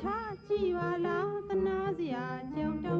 ချကြည်ပါလားတနာစရာကြုံတော့